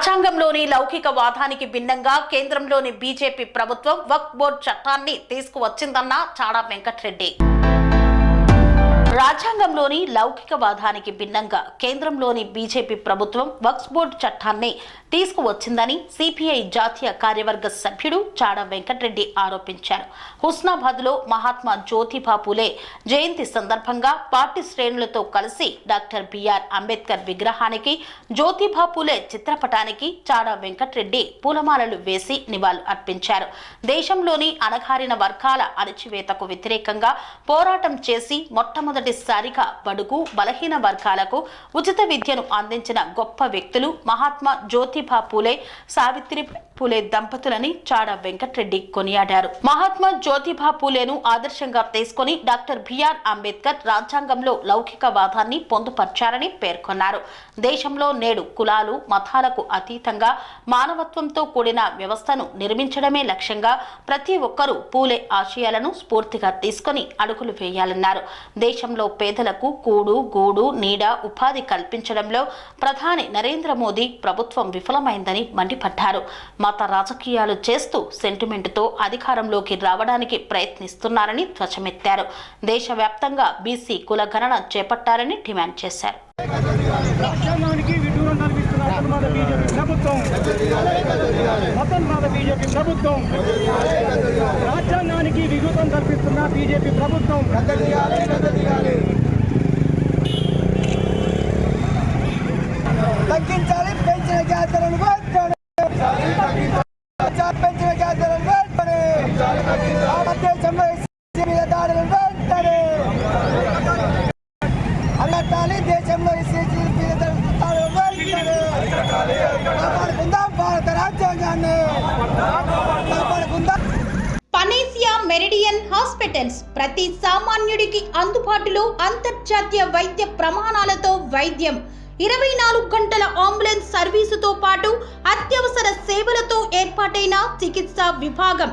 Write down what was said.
రాజ్యాంగంలోని లౌకిక వాదానికి భిన్నంగా కేంద్రంలోని బీజేపీ ప్రభుత్వం వక్ బోర్డు చట్టాన్ని తీసుకువచ్చిందన్న చాడా వెంకట్రెడ్డి. రాజ్యాంగంలోని లౌకికవాదానికి భిన్నంగా కేంద్రంలోని బీజేపీ ప్రభుత్వం వక్స్ బోర్డు చట్టాన్ని తీసుకువచ్చిందని సిపిఐ జాతీయ కార్యవర్గ సభ్యుడు చాడ వెంకటరెడ్డి ఆరోపించారు. హుస్నాబాద్లో మహాత్మా జ్యోతిబా పూలే జయంతి సందర్భంగా పార్టీ శ్రేణులతో కలిసి డాక్టర్ బిఆర్ అంబేద్కర్ విగ్రహానికి జ్యోతిబా పూలే చిత్రపటానికి చాడ వెంకటరెడ్డి పూలమాలలు వేసి నివాళులు అర్పించారు. దేశంలోని అణగారిన వర్గాల అణచివేతకు వ్యతిరేకంగా పోరాటం చేసి మొట్టమొదటి మొట్టమొదటిసారిగా బడుగు బలహీన వర్గాలకు ఉచిత విద్యను అందించిన గొప్ప వ్యక్తులు మహాత్మా జ్యోతిబా పూలే సావిత్రి పూలే దంపతులని చాడ వెంకట్రెడ్డి కొనియాడారు. మహాత్మా జ్యోతిబా పూలేను ఆదర్శంగా తీసుకొని డాక్టర్ బిఆర్ అంబేద్కర్ రాజ్యాంగంలో లౌకికవాదాన్ని పొందుపర్చారని పేర్కొన్నారు. దేశంలో నేడు కులాలు మతాలకు అతీతంగా మానవత్వంతో కూడిన వ్యవస్థను నిర్మించడమే లక్ష్యంగా ప్రతి ఒక్కరూ పూలే ఆశయాలను స్ఫూర్తిగా తీసుకొని అడుగులు వేయాలన్నారు. దేశంలో పేదలకు కూడు గూడు నీడ ఉపాధి కల్పించడంలో ప్రధాని నరేంద్ర మోదీ ప్రభుత్వం విఫలమైందని మండిపడ్డారు. మత రాజకీయాలు చేస్తూ సెంటిమెంటుతో అధికారంలోకి రావడానికి ప్రయత్నిస్తున్నారని ధ్వజమెత్తారు. దేశవ్యాప్తంగా బీసీ కుల గణన చేపట్టాలని డిమాండ్ చేశారు. రాజ్యాంగానికి విదూరం కల్పిస్తున్న బీజేపీ ప్రభుత్వం. అసన్మాద బీజేపీ ప్రభుత్వం. రాజ్యాంగానికి విఘూతం కల్పిస్తున్న బీజేపీ ప్రభుత్వం. దేశంలో ఎస్సీ మీద దాడులు వెంటనే అల్లట్టాలి దేశంలో మీద దాడులు వెంటనే కాపాడుకుందాం భారత రాజ్యాంగాన్ని కాపాడుకుందాం పనేసియా మెరిడియన్ హాస్పిటల్స్ ప్రతి సామాన్యుడికి అందుబాటులో అంతర్జాతీయ వైద్య ప్రమాణాలతో వైద్యం. ఇరవై నాలుగు గంటల అంబులెన్స్ సర్వీసుతో పాటు అత్యవసర సేవలతో ఏర్పాటైన చికిత్సా విభాగం.